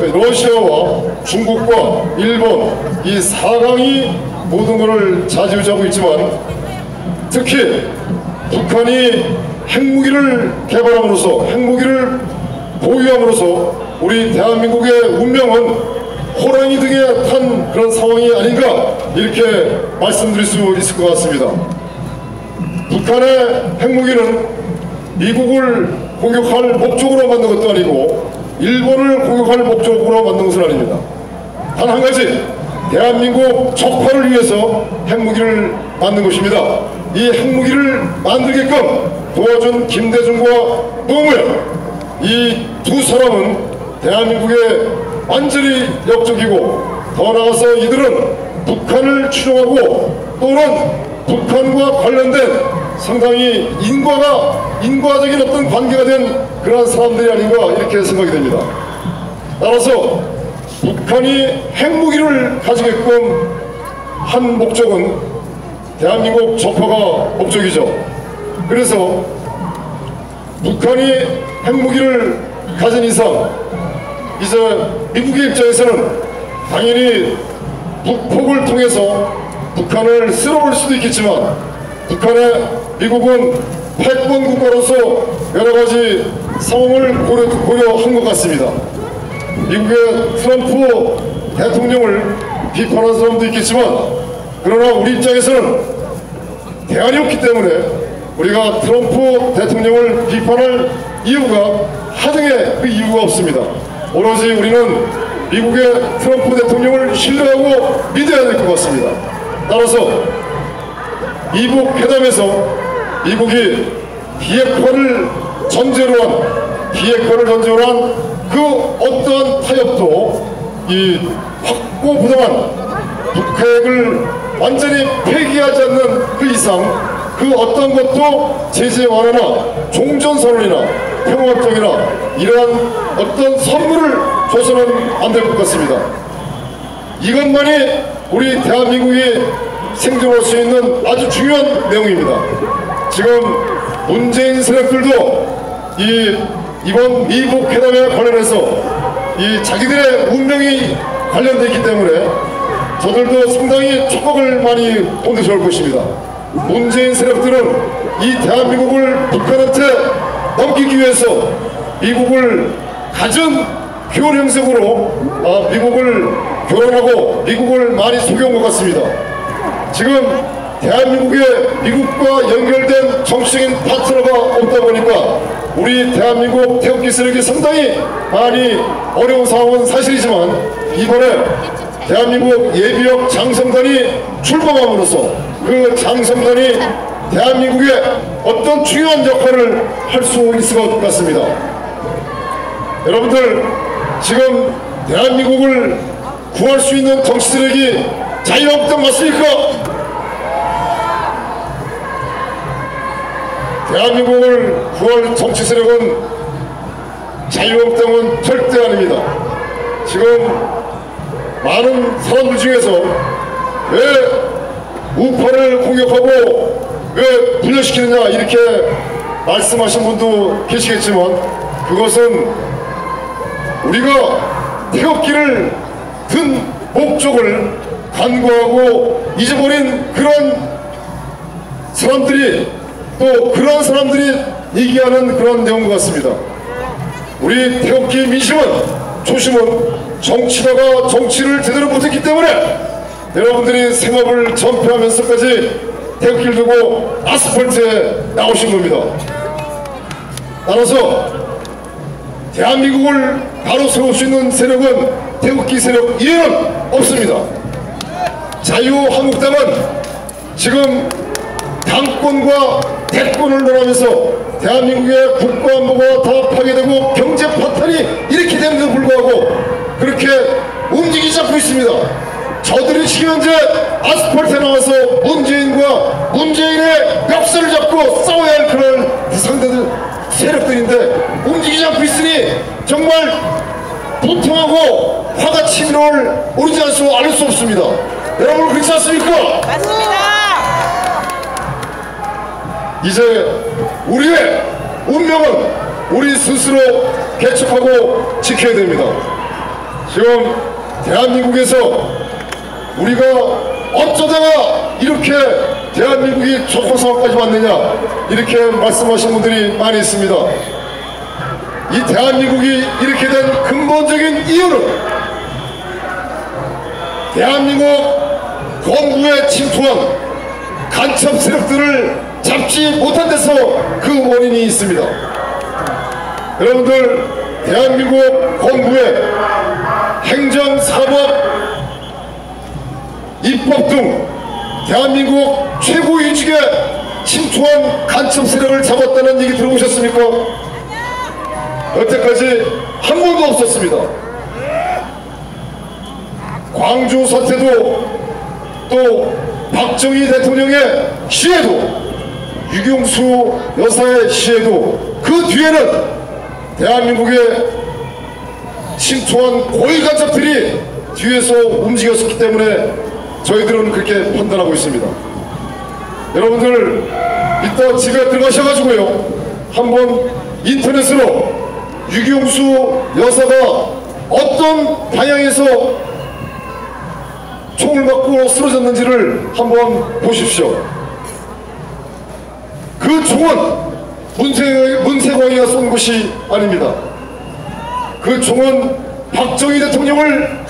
러시아와 중국과 일본 이 사강이 모든 것을 좌지우지하고 있지만 특히 북한이 핵무기를 개발함으로써 핵무기를 보유함으로써 우리 대한민국의 운명은 호랑이 등에 탄 그런 상황이 아닌가 이렇게 말씀드릴 수 있을 것 같습니다. 북한의 핵무기는 미국을 공격할 목적으로 만든 것도 아니고 일본을 공격할 목적으로 만든 것은 아닙니다. 단 한 가지 대한민국 적화를 위해서 핵무기를 만든 것입니다. 이 핵무기를 만들게끔 도와준 김대중과 노무현 이 두 사람은 대한민국의 완전히 역적이고 더 나아가서 이들은 북한을 추종하고 또는 북한과 관련된 상당히 인과가 인과적인 어떤 관계가 된 그러한 사람들이 아닌가 이렇게 생각이 됩니다. 따라서 북한이 핵무기를 가지게끔 한 목적은 대한민국 적화가 목적이죠. 그래서 북한이 핵무기를 가진 이상 이제 미국의 입장에서는 당연히 북폭을 통해서 북한을 쓸어올 수도 있겠지만 북한의 미국은 패권 국가로서 여러 가지 상황을 고려, 고려한 것 같습니다. 미국의 트럼프 대통령을 비판한 사람도 있겠지만 그러나 우리 입장에서는 대안이 없기 때문에 우리가 트럼프 대통령을 비판할 이유가 하등의 그 이유가 없습니다. 오로지 우리는 미국의 트럼프 대통령을 신뢰하고 믿어야 될 것 같습니다. 따라서 이북 회담에서 미국이 비핵화를 전제로 한 비핵화를 전제로 한 그 어떠한 타협도 이 확고부동한 북핵을 완전히 폐기하지 않는 그 이상 그 어떤 것도 제재 완화나 종전선언이나 평화협정이나 이러한 어떤 선물을 줘서는 안 될 것 같습니다. 이것만이 우리 대한민국이 생존할 수 있는 아주 중요한 내용입니다. 지금 문재인 세력들도 이 이번 미국 회담에 관련해서 이 자기들의 운명이 관련되어 있기 때문에 저들도 상당히 촉각을 많이 좋을 것입니다. 문재인 세력들은 이 대한민국을 북한한테 넘기기 위해서 미국을 가진 교원 형식으로 아, 미국을 교란하고 미국을 많이 속여온 것 같습니다. 지금 대한민국에 미국과 연결된 정치적인 파트너가 없다 보니까 우리 대한민국 태극기 세력이 상당히 많이 어려운 상황은 사실이지만 이번에 대한민국 예비역 장성단이 출범함으로써 그 장성단이 대한민국의 어떤 중요한 역할을 할 수 있을 것 같습니다. 여러분들 지금 대한민국을 구할 수 있는 정치 세력이 자유한국당 맞습니까? 대한민국을 구할 정치 세력은 자유한국당은 절대 아닙니다. 지금 많은 사람들 중에서 왜 우파를 공격하고 왜 분열시키느냐 이렇게 말씀하신 분도 계시겠지만 그것은 우리가 태극기를 든 목적을 간과하고 잊어버린 그런 사람들이 또 그런 사람들이 얘기하는 그런 내용 같습니다. 우리 태극기 민심은 초심은 정치다가 정치를 제대로 못했기 때문에 여러분들이 생업을 전폐하면서까지 태극기를 들고 아스팔트에 나오신 겁니다. 따라서 대한민국을 바로 세울 수 있는 세력은 태극기 세력 이외는 없습니다. 자유한국당은 지금 당권과 대권을 논하면서 대한민국의 국가안보가 다 파괴되고 경제 파탄이 이렇게 되는데도 불구하고 그렇게 움직이지 않고 있습니다. 저들이 지금 현재 아스팔트에 나와서 문재인과 문재인의 멱살을 잡고 싸워야 할 그런 상대들 세력들인데 움직이지 않고 있으니 정말 보통하고 화가 치밀어올 오르지 않을 수, 않을 수 없습니다. 여러분 그렇지 않습니까? 맞습니다. 이제 우리의 운명은 우리 스스로 개척하고 지켜야 됩니다. 지금 대한민국에서 우리가 어쩌다가 이렇게 대한민국이 좋고 상황까지 왔느냐 이렇게 말씀하신 분들이 많이 있습니다. 이 대한민국이 이렇게 된 근본적인 이유는 대한민국 공부에 침투한 간첩 세력들을 잡지 못한 데서 그 원인이 있습니다. 여러분들 대한민국 공부에 행정, 사법, 입법 등 대한민국 최고위직에 침투한 간첩 세력을 잡았다는 얘기 들어보셨습니까? 여태까지 한 번도 없었습니다. 광주 사태도 또 박정희 대통령의 시해도 유경수 여사의 시해도 그 뒤에는 대한민국에 침투한 고위 간첩들이 뒤에서 움직였었기 때문에 저희들은 그렇게 판단하고 있습니다. 여러분들 이따 집에 들어가셔가지고요 한번 인터넷으로 유경수 여사가 어떤 방향에서 총을 맞고 쓰러졌는지를 한번 보십시오. 그 총은 문세, 문세광이가 쏜 것이 아닙니다. 그 총은 박정희 대통령을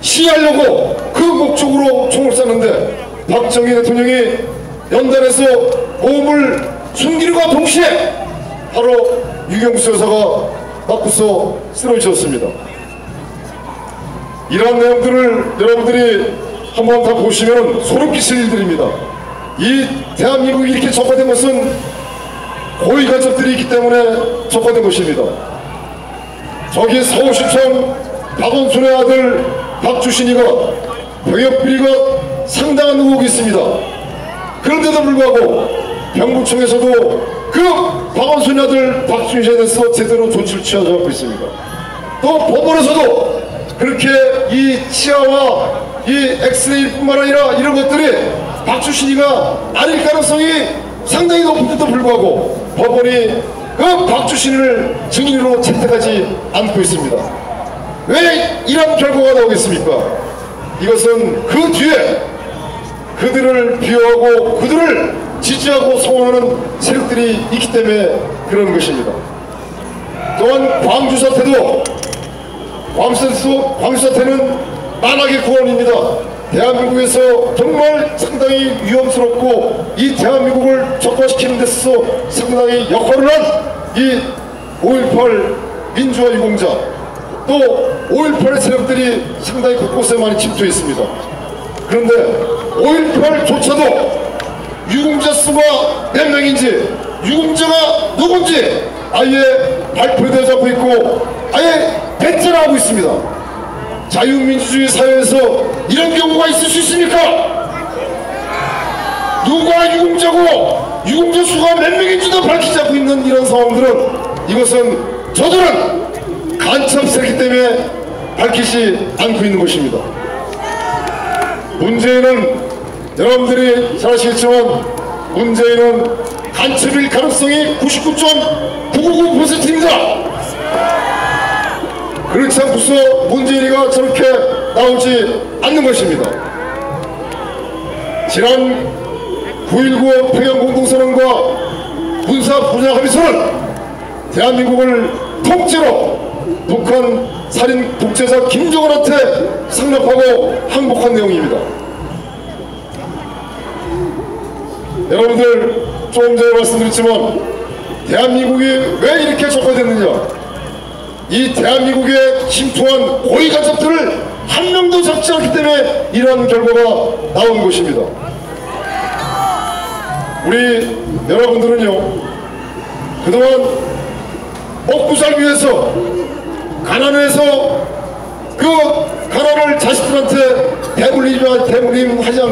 시하려고 그 목적으로 총을 쐈는데 박정희 대통령이 연단에서 호흡을 숨기는과 동시에 바로 유경수 여사가 맞고서 쓰러지셨습니다. 이러한 내용들을 여러분들이 한번 다 보시면 소름 끼칠 일들입니다. 이 대한민국이 이렇게 적화된 것은 고위 간첩들이 있기 때문에 적화된 것입니다. 저기 서울시청 박원순의 아들 박주신이가 병역 비리가 상당한 의혹이 있습니다. 그런데도 불구하고 병구청에서도 그 박원순의 아들 박주신에 대해서 제대로 조치를 취하지 않고 있습니다. 또 법원에서도 그렇게 이 치아와 이 엑스레이뿐만 아니라 이런 것들이 박주신이가 아닐 가능성이 상당히 높은데도 불구하고 법원이 그 박주신을 증인으로 채택하지 않고 있습니다. 왜 이런 결과가 나오겠습니까? 이것은 그 뒤에 그들을 비호하고 그들을 지지하고 성원하는 세력들이 있기 때문에 그런 것입니다. 또한 광주 사태도 광수 사태는 만악의 구원입니다. 대한민국에서 정말 상당히 위험스럽고 이 대한민국을 적화시키는 데서 상당히 역할을 한 이 5.18 민주화 유공자 또 5.18 세력들이 상당히 곳곳에 많이 침투해 있습니다. 그런데 5.18조차도 유공자 수가 몇 명인지 유공자가 누군지 아예 발표되지 않고 있고 아예 배째라하고 있습니다. 자유민주주의 사회에서 이런 경우가 있을 수 있습니까? 누가 유공자고 유공자 수가 몇 명인지도 밝히지 않고 있는 이런 상황들은 이것은 저들은 간첩세기 때문에 밝히지 않고 있는 것입니다. 문제는 여러분들이 잘 아시겠지만 문제는 간첩일 가능성이 99.999%입니다. 그렇지 않고서 문재인이가 저렇게 나오지 않는 것입니다. 지난 9.19 평양공동선언과 군사 분야 합의서는 대한민국을 통째로 북한 살인 독재자 김정은한테 상납하고 항복한 내용입니다. 여러분들 조금 전에 말씀드렸지만 대한민국이 왜 이렇게 적화됐느냐 이 대한민국에 침투한 고위 간첩들을 한 명도 잡지 않기 때문에 이러한 결과가 나온 것입니다. 우리 여러분들은요 그동안 먹고 살기 위해서 가난해서 그 가난을 자식들한테 대물림, 대물림하지 않,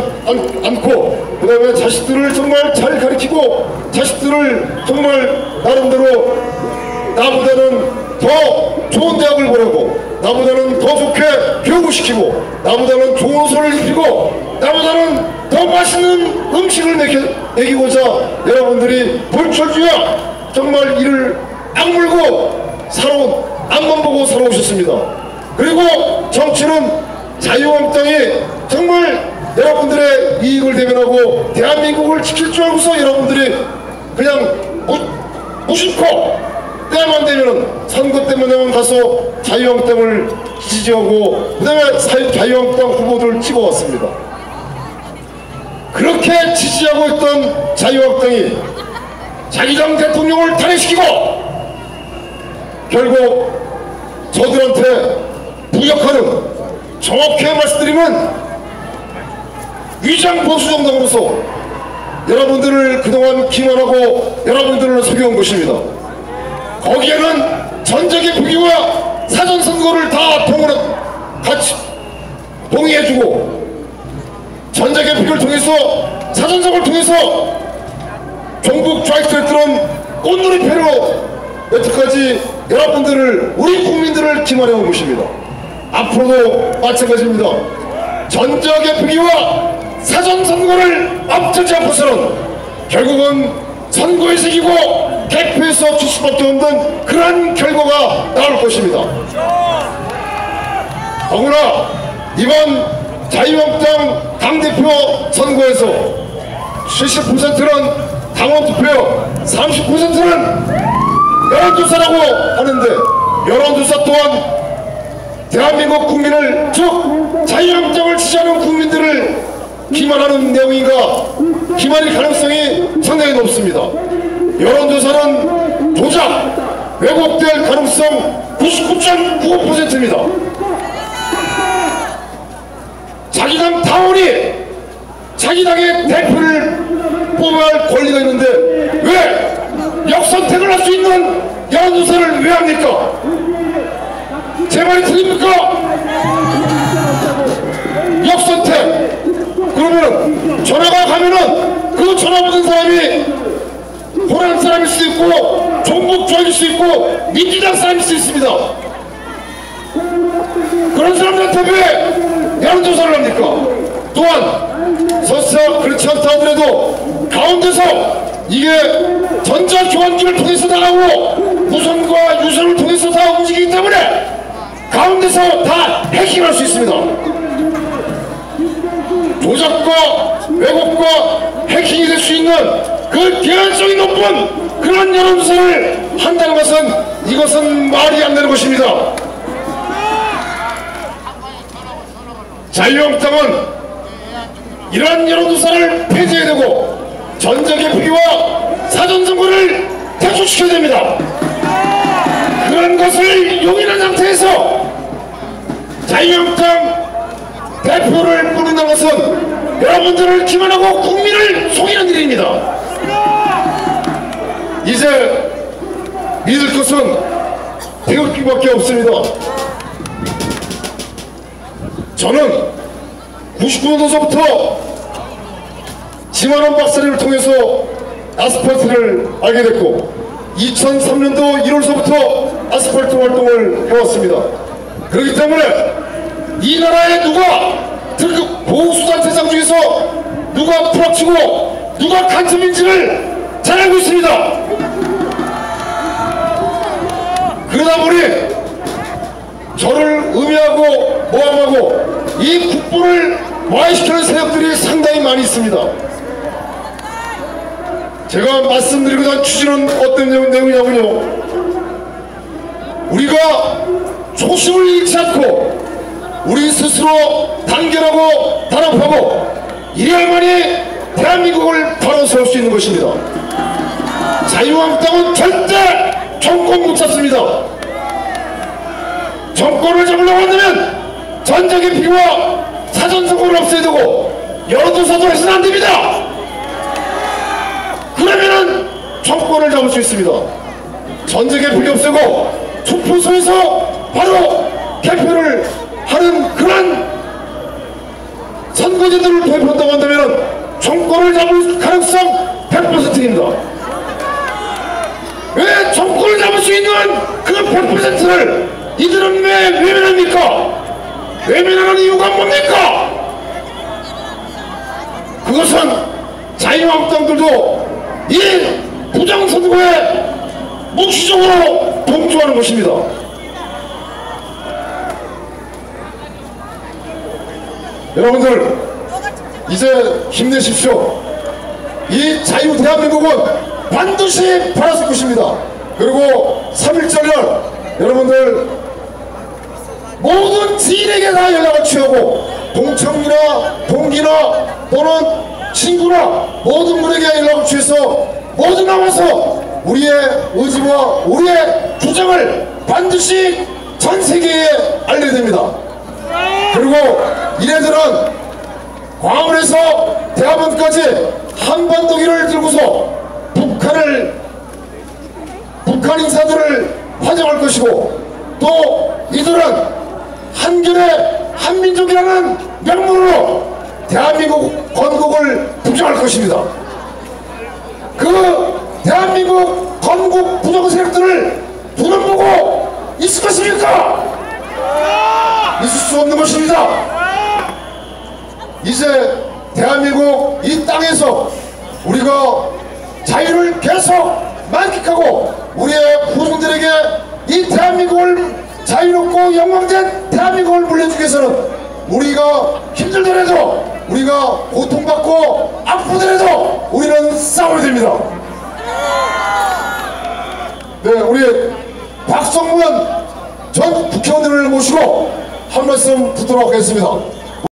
않 고 그 다음에 자식들을 정말 잘 가르치고 자식들을 정말 나름대로 나보다는 더 좋은 대학을 보내고 나보다는 더 좋게 교육을 시키고 나보다는 좋은 옷을 입히고 나보다는 더 맛있는 음식을 먹여, 먹이고자 여러분들이 불철주야 정말 이를 악물고 살아온 앞만 보고 살아오셨습니다. 그리고 정치는 자유한국당이 정말 여러분들의 이익을 대변하고 대한민국을 지킬 줄 알고서 여러분들이 그냥 무, 무심코 때만 되면은 선거 때문에만 가서 자유한국당을 지지하고 그 다음에 자유한국당 후보들을 찍어왔습니다. 그렇게 지지하고 있던 자유한국당이 자기당 대통령을 탄핵시키고 결국 저들한테 부역하는 정확히 말씀드리면 위장 보수 정당으로서 여러분들을 그동안 기만하고 여러분들을 속여온 것입니다. 거기에는 전적의 부기와 사전선거를 다 동원해 같이 동의해주고 전적의 부기를 통해서 사전선거를 통해서 종북 좌익들들은 꽃놀이패로 여태까지 여러분들을 우리 국민들을 기만해온 것입니다. 앞으로도 마찬가지입니다. 전적의 부기와 사전선거를 앞두지 않고서는 결국은 선거에서 이기고 질 수밖에 없는 그런 결과가 나올 것입니다. 더구나 이번 자유한국당 당대표 선거에서 70%는 당원 투표 30%는 여론조사라고 하는데 여론조사 또한 대한민국 국민을 즉 자유한국당을 지지하는 국민들을 기만하는 내용인가 기만일 가능성이 상당히 높습니다. 여론조사는 조작, 왜곡될 가능성 99.95%입니다. 자기 당 당원이 자기 당의 대표를 뽑아야 할 권리가 있는데 왜 역선택을 할 수 있는 여론조사를 왜 합니까? 제 말이 틀립니까? 역선택 그러면 전화가 가면은 그 전화 받은 사람이 호남 사람일 수 있고 종북 쪽일 수 있고 민주당 사람일 수 있습니다. 그런 사람들한테 왜 여론조사를 합니까? 또한 설사 그렇지 않다 하더라도 가운데서 이게 전자교환기를 통해서 나가고 무선과 유선을 통해서 다 움직이기 때문에 가운데서 다 해킹할 수 있습니다. 조작과 왜곡과 해킹이 될 수 있는 그 개연성이 높은 그런 여론조사를 한다는 것은 이것은 말이 안 되는 것입니다. 자유한국당은 이러한 여론조사를 폐지해야 되고 전적의 부기와 사전선거를 퇴출시켜야 됩니다. 그런 것을 용인한 상태에서 자유한국당 대표를 꾸린다는 것은 여러분들을 기만하고 국민을 속이는 일입니다. 이제 믿을 것은 태극기밖에 없습니다. 저는 99년도서부터 지만원 박사님을 통해서 아스팔트를 알게 됐고 2003년도 1월서부터 아스팔트 활동을 해왔습니다. 그렇기 때문에 이 나라에 누가 등급 보호수단 세상 중에서 누가 풀어치고 누가 간첩인지를 잘 알고 있습니다. 그러다 보니 저를 음해하고 모함하고 이 국부를 와해시키는 세력들이 상당히 많이 있습니다. 제가 말씀드리고자 한 취지는 어떤 내용이냐면요. 우리가 초심을 잃지 않고 우리 스스로 단결하고 단합하고 이래야만이 대한민국을 바로 세울 수 있는 것입니다. 자유한국당은 절대 정권 못 잡습니다. 정권을 잡으려고 한다면 전적의 비와 사전선거를 없애야 되고 여론조사도 해서는 안 됩니다. 그러면은 정권을 잡을 수 있습니다. 전적의 비리 없애고 투표소에서 바로 개표를 하는 그런 선거제도를 도입한다고 한다면 정권을 잡을 가능성 100%입니다. 왜 정권을 잡을 수 있는 그 100%를 이들은 왜 외면합니까? 외면하는 이유가 뭡니까? 그것은 자유한국당들도 이 부정선거에 묵시적으로 동조하는 것입니다. 여러분들 이제 힘내십시오. 이 자유 대한민국은 반드시 바라을 것입니다. 그리고 3.1절날 여러분들 모든 지인에게 다 연락을 취하고 동청이나 동기나 또는 친구나 모든 분에게 연락을 취해서 모두 나와서 우리의 의지와 우리의 주장을 반드시 전 세계에 알려야 됩니다. 그리고 이래들은 광화문에서 대학원까지 한반도기를 들고서 북한을 북한 인사들을 환영할 것이고 또 이들은 한결의 한민족이라는 명분으로 대한민국 건국을 부정할 것입니다. 그 대한민국 건국 부정 세력들을 두눈 보고 있을 것입니까? 있을 수 없는 것입니다. 이제 대한민국 이 땅에서 우리가 자유를 계속 만끽하고 우리의 후손들에게 이 대한민국을 자유롭고 영광된 대한민국을 물려주기 위해서는 우리가 힘들더라도 우리가 고통받고 아프더라도 우리는 싸워야 됩니다. 네, 우리 박성문 전 국회의원들을 모시고 한 말씀 듣도록 하겠습니다.